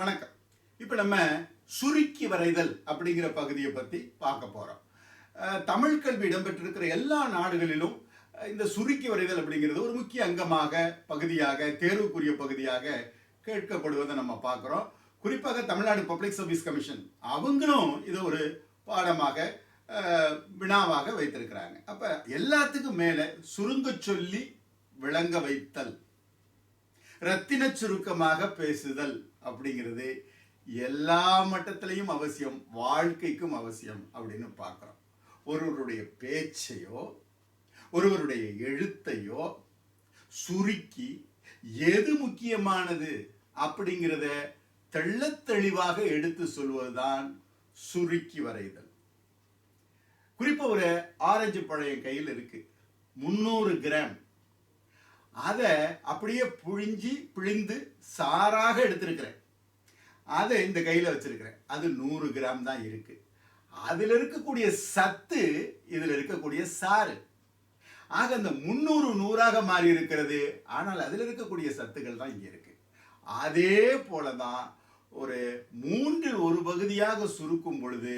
வணக்கம். இப்போ நம்ம சுருக்கி வரைதல் அப்படிங்கிற பகுதியை பற்றி பார்க்க போகிறோம் தமிழ் கல்வி இடம்பெற்றிருக்கிற எல்லா நாடுகளிலும் இந்த சுருக்கி வரைதல் அப்படிங்கிறது ஒரு முக்கிய அங்கமாக பகுதியாக தேர்வுக்குரிய பகுதியாக கேட்கப்படுவதை நம்ம பார்க்குறோம். குறிப்பாக தமிழ்நாடு பப்ளிக் சர்வீஸ் கமிஷன் அவங்களும் இதை ஒரு பாடமாக வினாவாக வைத்திருக்கிறாங்க. அப்போ எல்லாத்துக்கும் மேலே சுருங்க சொல்லி விளங்க வைத்தல் ரத்தின சுருக்கமாக பேசுதல் அப்படிங்கிறது எல்லா மட்டத்திலையும் அவசியம் வாழ்க்கைக்கும் அவசியம் அப்படின்னு பார்க்குறோம். ஒருவருடைய பேச்சையோ ஒருவருடைய எழுத்தையோ சுருக்கி எது முக்கியமானது அப்படிங்கிறத தெள்ளத்தெளிவாக எடுத்து சொல்வதுதான் சுருக்கி வரைதல். குறிப்பாக ஒரு ஆரஞ்சு பழைய கையில் இருக்கு. முந்நூறு கிராம். அதை அப்படியே புழிஞ்சி பிழிந்து சாராக எடுத்திருக்கிறேன். அதை இந்த கையில் வச்சுருக்கிறேன். அது நூறு கிராம் தான் இருக்குது அதில் இருக்கக்கூடிய சத்து இதில் இருக்கக்கூடிய சாறு. ஆக அந்த முந்நூறு நூறாக மாறி இருக்கிறது. ஆனால் அதில் இருக்கக்கூடிய சத்துக்கள் தான் இங்கே இருக்குது அதே போல தான் ஒரு மூன்றில் ஒரு பகுதியாக சுருக்கும் பொழுது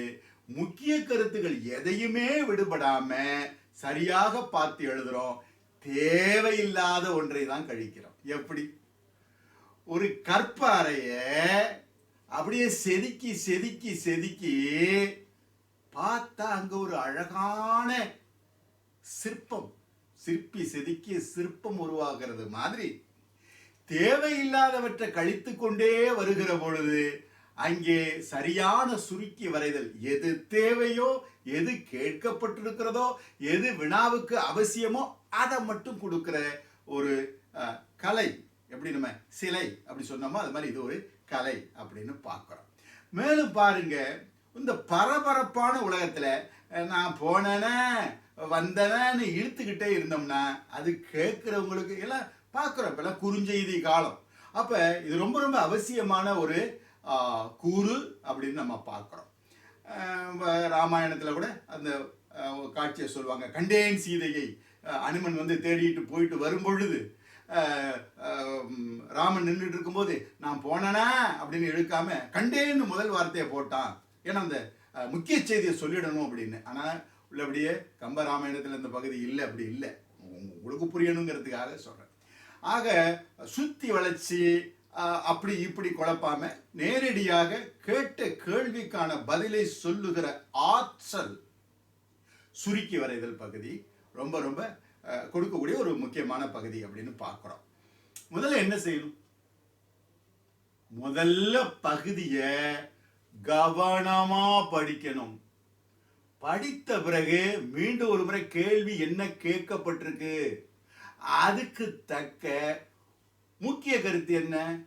முக்கிய கருத்துகள் எதையுமே விடுபடாமல் சரியாக பார்த்து எழுதுகிறோம் தேவையில்லாத ஒன்றை தான் கழிக்கிறோம். எப்படி? ஒரு கற்பாறையை அப்படியே செதுக்கி செதுக்கி செதுக்கி பார்த்தா அங்க ஒரு அழகான சிற்பம். சிற்பி செதுக்கிய சிற்பம் உருவாகிறது மாதிரி. தேவையில்லாதவற்றை கழித்து கொண்டே வருகிற பொழுது அங்கே சரியான சுருக்கி வரைதல் எது தேவையோ எது கேட்கப்பட்டிருக்கிறதோ எது வினாவுக்கு அவசியமோ அதை மட்டும் கொடுக்கிற ஒரு கலை. எப்படி நம்ம சிலை அப்படி சொன்னோமோ அது மாதிரி இது ஒரு கலை அப்படின்னு பார்க்குறோம். மேலும் பாருங்க இந்த பரபரப்பான உலகத்தில் நான் போனேனே வந்தனன்னு இழுத்துக்கிட்டே இருந்தோம்னா அது கேட்குறவங்களுக்கு எல்லாம் பார்க்குறோம் குறுஞ்செய்தி காலம். அப்போ இது ரொம்ப ரொம்ப அவசியமான ஒரு கூறு அப்படின்னு நம்ம பார்க்குறோம். ராமாயணத்தில் கூட அந்த காட்சியை சொல்லுவாங்க கண்டேன் சீதையை அனுமன் வந்து தேடிட்டு போயிட்டு வரும்பொழுது பொழுது ராமன் நின்றுட்டு இருக்கும்போது நான் போனேனா? அப்படின்னு இழுக்காம கண்டேன்னு முதல் வார்த்தையை போட்டான். ஏன்னா அந்த முக்கிய செய்தியை சொல்லிடணும் அப்படின்னு. ஆனால் உள்ளபடியே கம்ப ராமாயணத்தில் இந்த பகுதி இல்லை அப்படி இல்லை. உங்களுக்கு புரியணுங்கிறதுக்காக சொல்கிறேன் ஆக சுத்தி வளர்ச்சி அப்படி இப்படி குழப்பாம நேரடியாக கேட்ட கேள்விக்கான பதிலை சொல்லுகிற ஆற்றல் சுருக்கி வரைதல் பகுதி ரொம்ப ரொம்ப கொடுக்கக்கூடிய ஒரு முக்கியமான பகுதி அப்படின்னு பார்க்குறோம். முதல்ல என்ன செய்யணும்? முதல்ல பகுதியை கவனமா படிக்கணும். படித்த பிறகு மீண்டும் ஒரு முறை கேள்வி என்ன கேட்கப்பட்டிருக்கு? அதுக்கு தக்க முக்கிய கருத்து என்ன?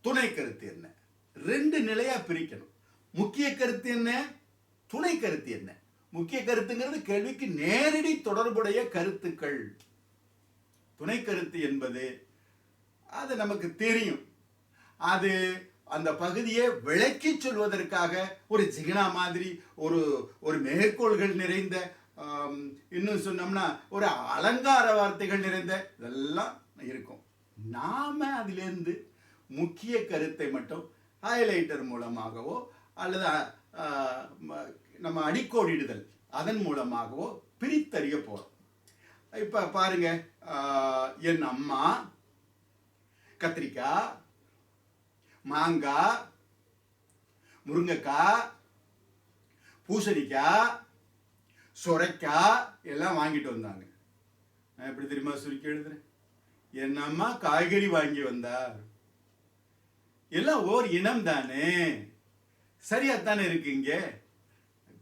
துணை கருத்து என்ன? ரெண்டு நிலையா பிரிக்கணும். முக்கிய கருத்து என்ன? துணை கருத்து என்ன? முக்கிய கருத்துங்கிறது கேள்விக்கு நேரடி தொடர்புடைய கருத்துக்கள். துணை கருத்து என்பது அது நமக்கு தெரியும். அது அந்த பகுதியை விளக்கி சொல்வதற்காக ஒரு ஜிகனா மாதிரி ஒரு ஒரு மேற்கோள்கள் நிறைந்த இன்னும் சொன்னோம்னா ஒரு அலங்கார வார்த்தைகள் நிறைந்த இதெல்லாம் இருக்கும். நாம அதிலிருந்து முக்கிய கருத்தை மட்டும் ஹைலைட்டர் மூலமாகவோ அல்லது நம்ம அடிக்கோடிடுதல். அதன் மூலமாகவோ பிரித்தறிய போகிறோம் இப்போ பாருங்க என் அம்மா கத்திரிக்காய் மாங்காய் முருங்கைக்காய் பூசணிக்காய் சுரைக்காய் எல்லாம் வாங்கிட்டு வந்தாங்க. நான் எப்படி தெரியுமா சுருக்கி எழுதுறேன்? என் அம்மா காய்கறி வாங்கி வந்தா எல்லாம் ஓர் இனம் தானே சரியாத்தானே இருக்கு இங்கே?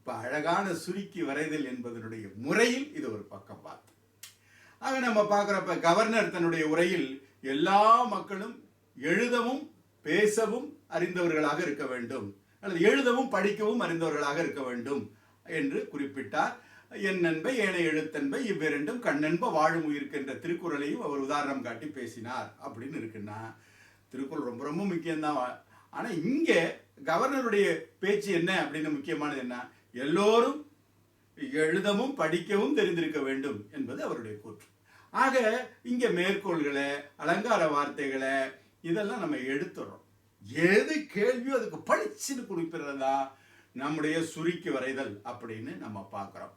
இப்போ அழகான சுருக்கி வரைதல் என்பதனுடைய முறையில் இது ஒரு பக்கம் பார்த்து. ஆக நம்ம பார்க்குறப்ப கவர்னர் தன்னுடைய உரையில் எல்லா மக்களும் எழுதவும் பேசவும் அறிந்தவர்களாக இருக்க வேண்டும். அல்லது எழுதவும் படிக்கவும் அறிந்தவர்களாக இருக்க வேண்டும் என்று குறிப்பிட்டார். என் நண்பை ஏனை எழுத்தன்பை இவ்விரண்டும் கண்ணன்ப வாழும் உயிர்க்கின்ற திருக்குறளையும் அவர் உதாரணம் காட்டி பேசினார் அப்படின்னு இருக்குன்னா திருக்குறள் ரொம்ப ரொம்ப முக்கியம்தான். ஆனால் இங்கே கவர்னருடைய பேச்சு என்ன அப்படின்னு முக்கியமானது என்ன? எல்லோரும் எழுதவும் படிக்கவும் தெரிந்திருக்க வேண்டும் என்பது அவருடைய கூற்று. ஆக இங்க மேற்கோள்களை அலங்கார வார்த்தைகளை இதெல்லாம் நம்ம எடுத்துடுறோம் எது கேள்வியோ அதுக்கு படிச்சுன்னு குறிப்பிடுறதா நம்முடைய சுருக்கி வரைதல் அப்படின்னு நம்ம பார்க்குறோம்.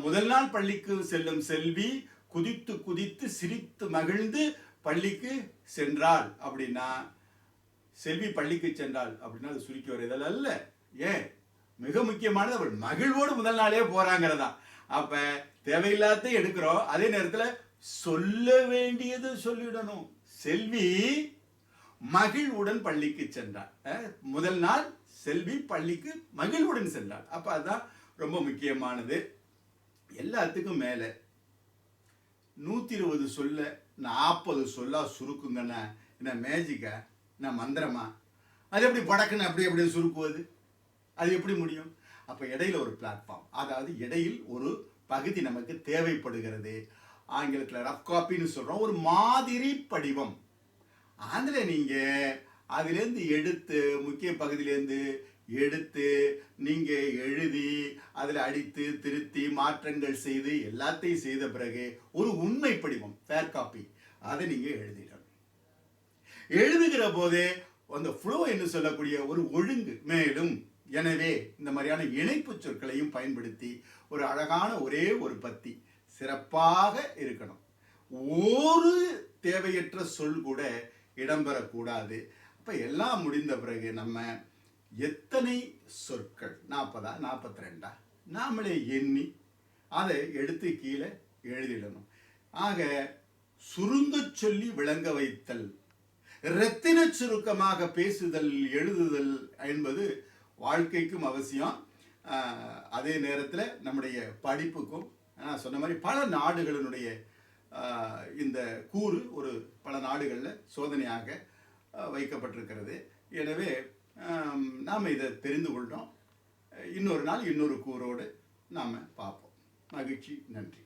முதல் நாள் பள்ளிக்கு செல்லும் செல்வி குதித்து குதித்து சிரித்து மகிழ்ந்து பள்ளிக்கு சென்றாள் அப்படின்னா செல்வி பள்ளிக்கு சென்றாள் அப்படின்னா அது சுருக்கி வரைதல் அல்ல. ஏன்? மிக முக்கியமானது அவள் மகிழ்வோடு முதல் நாளே போறாங்கிறதா. அப்ப தேவையில்லாத எடுக்கிறோம். அதே நேரத்தில் சொல்ல வேண்டியது சொல்லிடணும். செல்வி மகிழ்வுடன் பள்ளிக்கு சென்றாள். முதல் நாள் செல்வி பள்ளிக்கு மகிழ்வுடன் சென்றாள். அப்ப அதுதான் ரொம்ப முக்கியமானது. எல்லாத்துக்கும் மேலே நூற்றி இருபது சொல்ல நாற்பது சொல்லா சுருக்குங்கண்ணா. என்ன மேஜிக்கா என்ன மந்திரமா? அது எப்படி படக்குன்னு அப்படி அப்படியே சுருக்குவது? அது எப்படி முடியும்? அப்போ இடையில ஒரு பிளாட்ஃபார்ம் அதாவது இடையில் ஒரு பகுதி நமக்கு தேவைப்படுகிறது. ஆங்கிலத்தில் ரஃப் காப்பின்னு சொல்கிறோம் ஒரு மாதிரி படிவம். அதில் நீங்கள் அதுலேருந்து எடுத்து முக்கிய பகுதியிலேருந்து எடுத்து நீங்கள் எழுதி அதில் அடித்து திருத்தி மாற்றங்கள் செய்து எல்லாத்தையும் செய்த பிறகு ஒரு உண்மை படிவம் ஃபேர் காப்பி அதை நீங்கள் எழுதிடணும். எழுதுகிற போதே அந்த ஃப்ளோ என்று சொல்லக்கூடிய ஒரு ஒழுங்கு மேலும் எனவே இந்த மாதிரியான இணைப்பு சொற்களையும் பயன்படுத்தி ஒரு அழகான ஒரே ஒரு பத்தி சிறப்பாக இருக்கணும். ஒரு தேவையற்ற சொல் கூட இடம்பெறக்கூடாது. அப்போ எல்லாம் முடிந்த பிறகு நம்ம எத்தனை சொற்கள்? நாற்பதா நாற்பத்தி ரெண்டா நாமளே எண்ணி அதை எடுத்து கீழே எழுதிடணும். ஆக சுருங்க சொல்லி விளங்க வைத்தல் இரத்தின சுருக்கமாக பேசுதல் எழுதுதல் என்பது வாழ்க்கைக்கும் அவசியம். அதே நேரத்தில் நம்முடைய படிப்புக்கும் நான் சொன்ன மாதிரி பல நாடுகளினுடைய இந்த கூறு ஒரு பல நாடுகளில் சோதனையாக வைக்கப்பட்டிருக்கிறது. எனவே நாம் இதை தெரிந்து கொள்கிறோம் இன்னொரு நாள் இன்னொரு கூறோடு நாம் பார்ப்போம். மகிழ்ச்சி. நன்றி.